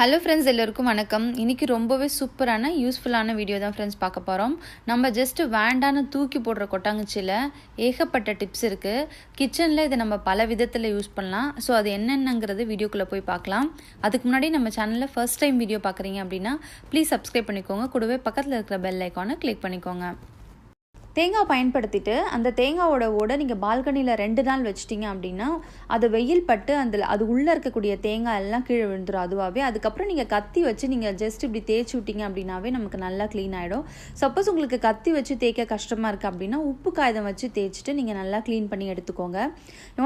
Hello friends எல்லோருக்கும் வணக்கம். இன்றைக்கி ரொம்பவே சூப்பரான யூஸ்ஃபுல்லான வீடியோ தான் ஃப்ரெண்ட்ஸ் பார்க்க போகிறோம் நம்ம ஜஸ்ட்டு வேண்டான்னு தூக்கி போடுற கொட்டாங்குச்சியில் ஏகப்பட்ட டிப்ஸ் இருக்குது கிச்சனில் இதை நம்ம பல விதத்தில் யூஸ் பண்ணலாம். ஸோ அது என்னென்னங்கிறது வீடியோக்குள்ளே போய் பார்க்கலாம். அதுக்கு முன்னாடி நம்ம சேனலில் ஃபர்ஸ்ட் டைம் வீடியோ பார்க்குறீங்க அப்படின்னா ப்ளீஸ் சப்ஸ்கிரைப் பண்ணிக்கோங்க. கூடவே பக்கத்தில் இருக்கிற பெல் ஐக்கானை கிளிக் பண்ணிக்கோங்க. தேங்காய் பயன்படுத்திட்டு அந்த தேங்காவோட ஓட நீங்கள் பால்கனியில் ரெண்டு நாள் வச்சிட்டிங்க அப்படின்னா அது வெயில் பட்டு அந்த அது உள்ளே இருக்கக்கூடிய தேங்காய் எல்லாம் கீழே விழுந்துடும் அதுவாகவே அதுக்கப்புறம் நீங்கள் கத்தி வச்சு நீங்கள் ஜஸ்ட் இப்படி தேய்ச்சி விட்டீங்க அப்படின்னாவே நமக்கு நல்லா க்ளீன் ஆகிடும் சப்போஸ் உங்களுக்கு கத்தி வச்சு தேய்க்க கஷ்டமாக இருக்குது அப்படின்னா உப்பு காகிதம் வச்சு தேய்ச்சிட்டு நீங்கள் நல்லா க்ளீன் பண்ணி எடுத்துக்கோங்க.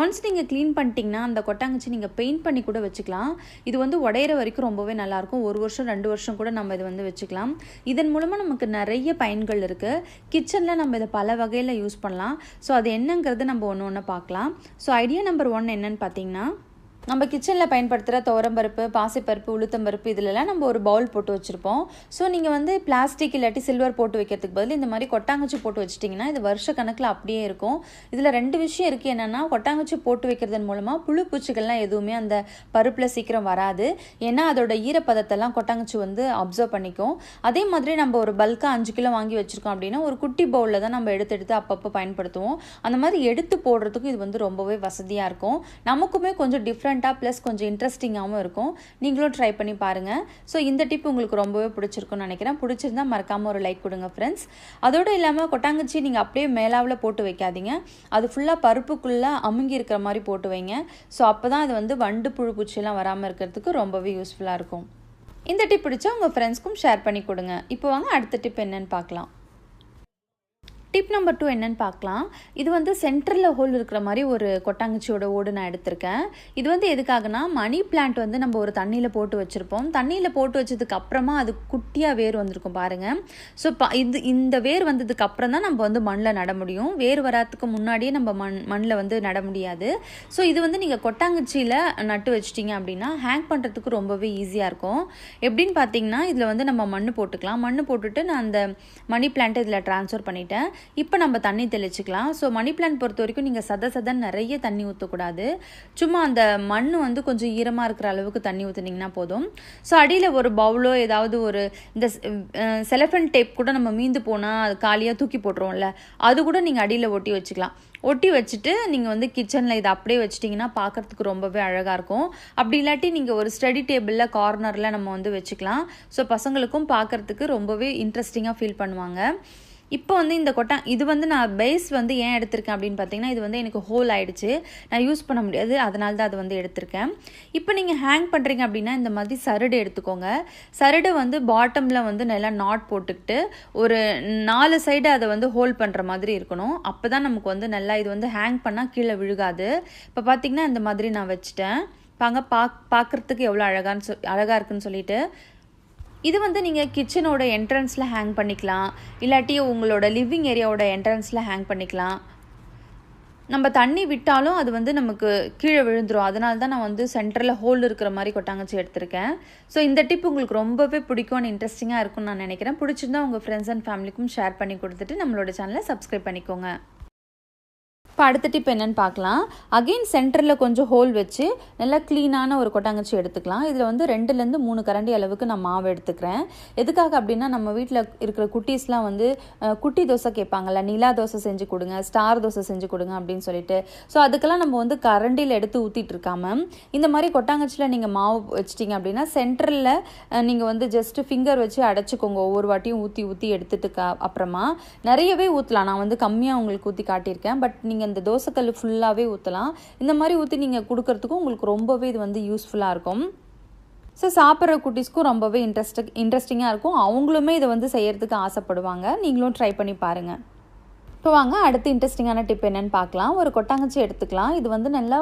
ஒன்ஸ் நீங்கள் க்ளீன் பண்ணிட்டீங்கன்னா அந்த கொட்டாங்குச்சி நீங்கள் பெயிண்ட் பண்ணி கூட வச்சுக்கலாம். இது வந்து உடையிற வரைக்கும் ரொம்பவே நல்லாயிருக்கும் ஒரு வருஷம் ரெண்டு வருஷம் கூட நம்ம இது வந்து வச்சுக்கலாம். இதன் மூலமாக நமக்கு நிறைய பயன்கள் இருக்குது கிச்சனில் நம்ம அதை பல வகையில் யூஸ் பண்ணலாம். ஸோ அது என்னங்கிறது நம்ம ஒன்று ஒன்று பார்க்கலாம். ஸோ ஐடியா நம்பர் ஒன் என்னன்னு பார்த்தீங்கன்னா நம்ம கிச்சனில் பயன்படுத்துகிற துவரம்பருப்பு பாசிப்பருப்பு உளுத்தம்பருப்பு இதிலெல்லாம் நம்ம ஒரு பவுல் போட்டு வச்சுருப்போம். ஸோ நீங்கள் வந்து பிளாஸ்டிக் இல்லாட்டி சில்வர் போட்டு வைக்கிறதுக்கு பதில் இந்த மாதிரி கொட்டாங்குச்சி போட்டு வச்சிட்டிங்கன்னா இது வருஷ கணக்கில் அப்படியே இருக்கும். இதில் ரெண்டு விஷயம் இருக்குது என்னென்னா கொட்டாங்குச்சி போட்டு வைக்கிறதன் மூலமாக புழு பூச்சிகள்லாம் எதுவுமே அந்த பருப்பில் சீக்கிரம் வராது. ஏன்னா அதோட ஈரப்பதத்தெல்லாம் கொட்டாங்குச்சி வந்து அப்சர்வ் பண்ணிக்கும். அதே மாதிரி நம்ம ஒரு பல்காக அஞ்சு கிலோ வாங்கி வச்சுருக்கோம் அப்படின்னா ஒரு குட்டி பவுலில் தான் நம்ம எடுத்து எடுத்து அப்பப்போ பயன்படுத்துவோம். அந்த மாதிரி எடுத்து போடுறதுக்கும் இது வந்து ரொம்பவே வசதியாக இருக்கும். நமக்குமே கொஞ்சம் டிஃப்ரெண்ட் டிஃப்ரெண்ட்டாக ப்ளஸ் கொஞ்சம் இன்ட்ரெஸ்டிங்காகவும் இருக்கும். நீங்களும் ட்ரை பண்ணி பாருங்கள் ஸோ இந்த டிப் உங்களுக்கு ரொம்பவே பிடிச்சிருக்கும்னு நினைக்கிறேன். பிடிச்சிருந்தா மறக்காமல் ஒரு லைக் கொடுங்க ஃப்ரெண்ட்ஸ் அதோடு இல்லாமல் கொட்டாங்கச்சி நீங்கள் அப்படியே மேலாவில் போட்டு வைக்காதீங்க. அது ஃபுல்லாக பருப்புக்குள்ளே அமுங்கி இருக்கிற மாதிரி போட்டு வைங்க. ஸோ அப்போ தான் அது வந்து வண்டு புழு பூச்சியெல்லாம் வராமல் இருக்கிறதுக்கு ரொம்பவே யூஸ்ஃபுல்லாக இருக்கும். இந்த டிப் பிடிச்சா உங்கள் ஃப்ரெண்ட்ஸ்க்கும் ஷேர் பண்ணி கொடுங்க. இப்போ வாங்க அடுத்த டிப் என்னன்னு பார்க்கலாம். டிப் நம்பர் டூ என்னன்னு பார்க்கலாம். இது வந்து சென்டரில் ஹோல் இருக்கிற மாதிரி ஒரு கொட்டாங்குச்சியோட ஓடு நான் எடுத்திருக்கேன். இது வந்து எதுக்காகனா மணி பிளான்ட் வந்து நம்ம ஒரு தண்ணியில் போட்டு வச்சுருப்போம். தண்ணியில் போட்டு வச்சதுக்கு அப்புறமா அது குட்டியாக வேர் வந்திருக்கும் பாருங்கள் ஸோ ப இது இந்த வேர் வந்ததுக்கு அப்புறம் தான் நம்ம வந்து மண்ணில் நட முடியும். வேர் வராதுக்கு முன்னாடியே நம்ம மண் மண்ணில் வந்து நட முடியாது. ஸோ இது வந்து நீங்கள் கொட்டாங்குச்சியில் நட்டு வச்சிட்டிங்க அப்படின்னா ஹேங் பண்ணுறதுக்கு ரொம்பவே ஈஸியாக இருக்கும். எப்படின்னு பார்த்தீங்கன்னா இதில் வந்து நம்ம மண் போட்டுக்கலாம். மண் போட்டுட்டு நான் அந்த மணி பிளான்ட்டை இதில் ட்ரான்ஸ்ஃபர் பண்ணிட்டேன். இப்போ நம்ம தண்ணி தெளிச்சுக்கலாம். ஸோ மணி பிளான்ட் பொறுத்த வரைக்கும் நீங்கள் சத சதன் நிறைய தண்ணி ஊற்றக்கூடாது சும்மா அந்த மண் வந்து கொஞ்சம் ஈரமாக இருக்கிற அளவுக்கு தண்ணி ஊற்றுனீங்கன்னா போதும். ஸோ அடியில் ஒரு பவுலோ ஏதாவது ஒரு இந்த செலஃபன் டேப் கூட நம்ம மீந்து போனால் அது காலியாக தூக்கி போட்டுருவோம்ல. அது கூட நீங்கள் அடியில் ஒட்டி வச்சுக்கலாம். ஒட்டி வச்சுட்டு நீங்கள் வந்து கிச்சனில் இதை அப்படியே வச்சிட்டிங்கன்னா பார்க்குறதுக்கு ரொம்பவே அழகாக இருக்கும். அப்படி இல்லாட்டி நீங்கள் ஒரு ஸ்டடி டேபிளில் கார்னரில் நம்ம வந்து வச்சுக்கலாம். ஸோ பசங்களுக்கும் பார்க்குறதுக்கு ரொம்பவே இன்ட்ரெஸ்டிங்காக ஃபீல் பண்ணுவாங்க. இப்போ வந்து இந்த கொட்டா இது வந்து நான் பேஸ் வந்து ஏன் எடுத்திருக்கேன் அப்படின்னு பார்த்தீங்கன்னா இது வந்து எனக்கு ஹோல் ஆகிடுச்சு நான் யூஸ் பண்ண முடியாது. அதனால தான் அது வந்து எடுத்திருக்கேன். இப்போ நீங்கள் ஹேங் பண்ணுறீங்க அப்படின்னா இந்த மாதிரி சரடு எடுத்துக்கோங்க. சரடு வந்து பாட்டமில் வந்து நல்லா நாட் போட்டுக்கிட்டு ஒரு நாலு சைடு அதை வந்து ஹோல்ட் பண்ணுற மாதிரி இருக்கணும். அப்போ தான் நமக்கு வந்து நல்லா இது வந்து ஹேங் பண்ணால் கீழே விழுகாது. இப்போ பார்த்தீங்கன்னா இந்த மாதிரி நான் வச்சுட்டேன். பாங்க பாக் பார்க்குறதுக்கு எவ்வளோ அழகான்னு சொ அழகாக இருக்குன்னு சொல்லிட்டு இது வந்து நீங்கள் கிச்சனோட என்ட்ரன்ஸில் ஹேங் பண்ணிக்கலாம். இல்லாட்டி உங்களோட லிவிங் ஏரியாவோட என்ட்ரன்ஸில் ஹேங் பண்ணிக்கலாம். நம்ம தண்ணி விட்டாலும் அது வந்து நமக்கு கீழே விழுந்துடும் அதனால தான் நான் வந்து சென்டரில் ஹோல் இருக்கிற மாதிரி கொட்டாங்கச்சி எடுத்திருக்கேன். ஸோ இந்த டிப் உங்களுக்கு ரொம்பவே பிடிக்கும் இன்ட்ரெஸ்டிங்காக இருக்கும்னு நான் நினைக்கிறேன். பிடிச்சிருந்தா உங்கள் ஃப்ரெண்ட்ஸ் அண்ட் ஃபேமிலிக்கும் ஷேர் பண்ணி கொடுத்துட்டு நம்மளோட சேனலை சப்ஸ்கிரைப் பண்ணிக்கோங்க. இப்போ அடுத்த டிப் என்னென்னு பார்க்கலாம். அகெயின் சென்டரில் கொஞ்சம் ஹோல் வச்சு நல்லா க்ளீனான ஒரு கொட்டாங்கச்சி எடுத்துக்கலாம். இதில் வந்து ரெண்டுலேருந்து மூணு கரண்டி அளவுக்கு நான் மாவு எடுத்துக்கிறேன். எதுக்காக அப்படின்னா நம்ம வீட்டில் இருக்கிற குட்டீஸ்லாம் வந்து குட்டி தோசை கேட்பாங்கல்ல நிலா தோசை செஞ்சு கொடுங்க ஸ்டார் தோசை செஞ்சு கொடுங்க அப்படின்னு சொல்லிட்டு. ஸோ அதுக்கெல்லாம் நம்ம வந்து கரண்டியில் எடுத்து ஊற்றிட்டு இருக்காம இந்த மாதிரி கொட்டாங்கச்சியில் நீங்கள் மாவு வச்சிட்டிங்க அப்படின்னா சென்டரில் நீங்கள் வந்து ஜஸ்ட்டு ஃபிங்கர் வச்சு அடைச்சிக்கோங்க. ஒவ்வொரு வாட்டியும் ஊற்றி ஊற்றி எடுத்துட்டு அப்புறமா நிறையவே ஊற்றலாம் நான் வந்து கம்மியாக உங்களுக்கு ஊற்றி காட்டியிருக்கேன். பட் நீங்கள் நீங்கள் இந்த தோசைக்கல் ஃபுல்லாகவே ஊற்றலாம் இந்த மாதிரி ஊற்றி நீங்கள் கொடுக்கறதுக்கும் உங்களுக்கு ரொம்பவே இது வந்து யூஸ்ஃபுல்லாக இருக்கும். ஸோ சாப்பிட்ற குட்டீஸ்க்கும் ரொம்பவே இன்ட்ரெஸ்ட் இன்ட்ரெஸ்டிங்காக இருக்கும். அவங்களுமே இதை வந்து செய்கிறதுக்கு ஆசைப்படுவாங்க. நீங்களும் ட்ரை பண்ணி பாருங்கள் இப்போ வாங்க அடுத்து இன்ட்ரெஸ்டிங்கான டிப் என்னென்னு பார்க்கலாம். ஒரு கொட்டாங்கச்சி எடுத்துக்கலாம். இது வந்து நல்லா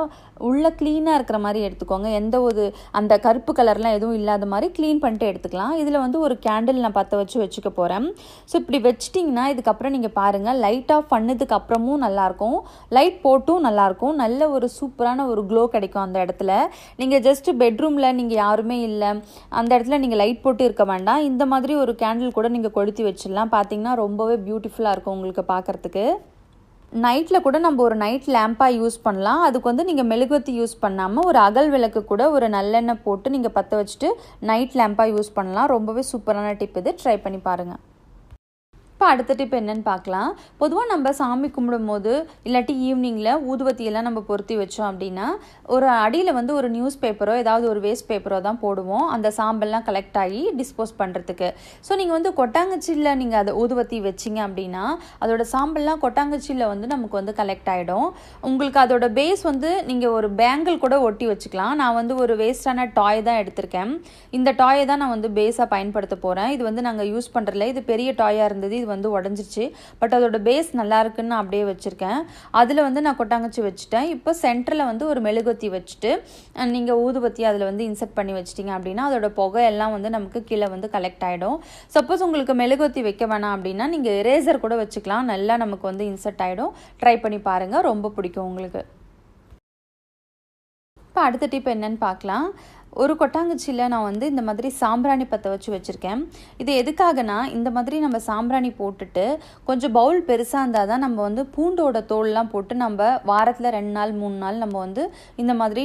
உள்ளே க்ளீனாக இருக்கிற மாதிரி எடுத்துக்கோங்க. எந்த ஒரு அந்த கருப்பு கலர்லாம் எதுவும் இல்லாத மாதிரி க்ளீன் பண்ணிட்டு எடுத்துக்கலாம். இதில் வந்து ஒரு கேண்டில் நான் பற்ற வச்சு வச்சுக்க போகிறேன் ஸோ இப்படி வச்சிட்டிங்கன்னா இதுக்கப்புறம் நீங்கள் பாருங்கள் லைட் ஆஃப் பண்ணதுக்கு அப்புறமும் நல்லாயிருக்கும் லைட் போட்டும் நல்லாயிருக்கும் நல்ல ஒரு சூப்பரான ஒரு க்ளோ கிடைக்கும் அந்த இடத்துல. நீங்கள் ஜஸ்ட்டு பெட்ரூமில் நீங்கள் யாருமே இல்லை. அந்த இடத்துல நீங்கள் லைட் போட்டு இருக்க வேண்டாம். இந்த மாதிரி ஒரு கேண்டில் கூட நீங்கள் கொளுத்தி வச்சிடலாம். பார்த்தீங்கன்னா ரொம்பவே பியூட்டிஃபுல்லாக இருக்கும் உங்களுக்கு பார்க்குறதுக்கு நைட்டில் கூட நம்ம ஒரு நைட் லேம்பாக யூஸ் பண்ணலாம். அதுக்கு வந்து நீங்கள் மெழுகுவத்தி யூஸ் பண்ணாமல் ஒரு அகல் விளக்கு கூட ஒரு நல்லெண்ணெய் போட்டு நீங்கள் பற்ற வச்சுட்டு நைட் லேம்பாக யூஸ் பண்ணலாம். ரொம்பவே சூப்பரான டிப் இது. ட்ரை பண்ணி பாருங்கள் இப்போ அடுத்த டிப் என்னன்னு பார்க்கலாம். பொதுவாக நம்ம சாமி கும்பிடும் போது இல்லாட்டி ஈவினிங்கில் ஊதுவத்தியெல்லாம் நம்ம பொருத்தி வச்சோம் அப்படின்னா ஒரு அடியில் வந்து ஒரு நியூஸ் பேப்பரோ ஏதாவது ஒரு வேஸ்ட் பேப்பரோ தான் போடுவோம். அந்த சாம்பல்லாம் கலெக்ட் ஆகி டிஸ்போஸ் பண்ணுறதுக்கு ஸோ நீங்கள் வந்து கொட்டாங்கச்சியில் நீங்கள் அதை ஊதுவத்தி வச்சிங்க அப்படின்னா அதோட சாம்பல்லாம் கொட்டாங்கச்சியில் வந்து நமக்கு வந்து கலெக்ட் ஆகிடும் உங்களுக்கு அதோட பேஸ் வந்து நீங்கள் ஒரு பேங்கிள் கூட ஒட்டி வச்சுக்கலாம். நான் வந்து ஒரு வேஸ்டான டாய் தான் எடுத்திருக்கேன். இந்த டாயை தான் நான் வந்து பேஸாக பயன்படுத்த போகிறேன் இது வந்து நாங்கள் யூஸ் பண்ணுறதில்ல இது பெரிய டாயாக இருந்தது. இது வந்து உடஞ்சிருச்சு. பட் அதோட பேஸ் நல்லா இருக்குன்னு அப்படியே வச்சுருக்கேன். அதில் வந்து நான் கொட்டாங்கச்சி வச்சுட்டேன். இப்போ சென்டரில் வந்து ஒரு மெழுகுவத்தி வச்சுட்டு நீங்கள் ஊதுபத்தி அதில் வந்து இன்செர்ட் பண்ணி வச்சிட்டிங்க அப்படின்னா அதோட புகை எல்லாம் வந்து நமக்கு கீழே வந்து கலெக்ட் ஆகிடும் சப்போஸ் உங்களுக்கு மெழுகுவத்தி வைக்க வேணாம் அப்படின்னா நீங்கள் எரேசர் கூட வச்சுக்கலாம். நல்லா நமக்கு வந்து இன்செர்ட் ஆகிடும் ட்ரை பண்ணி பாருங்கள் ரொம்ப பிடிக்கும் உங்களுக்கு. இப்போ அடுத்த டிப் என்னன்னு பார்க்கலாம். ஒரு கொட்டாங்குச்சியில் நான் வந்து இந்த மாதிரி சாம்பிராணி பற்ற வச்சு வச்சுருக்கேன். இது எதுக்காகனா இந்த மாதிரி நம்ம சாம்பிராணி போட்டுட்டு கொஞ்சம் பவுல் பெருசாக இருந்தால் தான் நம்ம வந்து பூண்டோட தோல்லாம் போட்டு நம்ம வாரத்தில் ரெண்டு நாள் மூணு நாள் நம்ம வந்து இந்த மாதிரி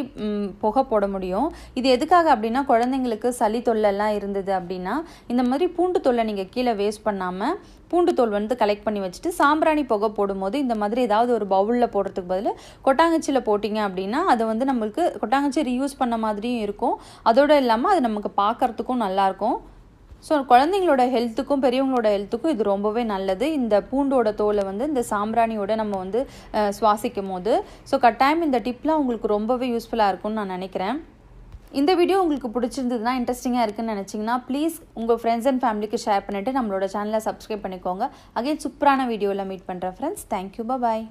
புகை போட முடியும். இது எதுக்காக அப்படின்னா குழந்தைங்களுக்கு சளி தொல்லைலாம் இருந்தது அப்படின்னா இந்த மாதிரி பூண்டு தொல்லை நீங்கள் கீழே வேஸ்ட் பண்ணாமல் பூண்டு தோல் வந்து கலெக்ட் பண்ணி வச்சுட்டு சாம்பிராணி புகை போடும்போது இந்த மாதிரி ஏதாவது ஒரு பவுலில் போடுறதுக்கு பதில் கொட்டாங்கச்சியில் போட்டிங்க அப்படின்னா அது வந்து நம்மளுக்கு கொட்டாங்கச்சி ரீயூஸ் பண்ண மாதிரியும் இருக்கும். அதோடு இல்லாமல் அது நமக்கு பார்க்குறதுக்கும் நல்லாயிருக்கும் ஸோ குழந்தைங்களோட ஹெல்த்துக்கும் பெரியவங்களோட ஹெல்த்துக்கும் இது ரொம்பவே நல்லது. இந்த பூண்டோட தோலை வந்து இந்த சாம்பிராணியோட நம்ம வந்து சுவாசிக்கும் போது ஸோ கட்டாயம் இந்த டிப்லாம் உங்களுக்கு ரொம்பவே யூஸ்ஃபுல்லாக இருக்கும்னு நான் நினைக்கிறேன். இந்த வீடியோ உங்களுக்கு பிடிச்சிருந்ததுன்னா இன்ட்ரெஸ்டிங்காக இருக்குன்னு நினச்சிங்கன்னா ப்ளீஸ் உங்கள் ஃப்ரெண்ட்ஸ் அண்ட் ஃபேமிலிக்கு ஷேர் பண்ணிவிட்டு நம்மளோட சேனலை சப்ஸ்கிரைப் பண்ணிக்கோங்க. அகைன் சூப்பரான வீடியோவில் மீட் பண்ணுறேன் ஃப்ரெண்ட்ஸ் தேங்க்யூ பாய்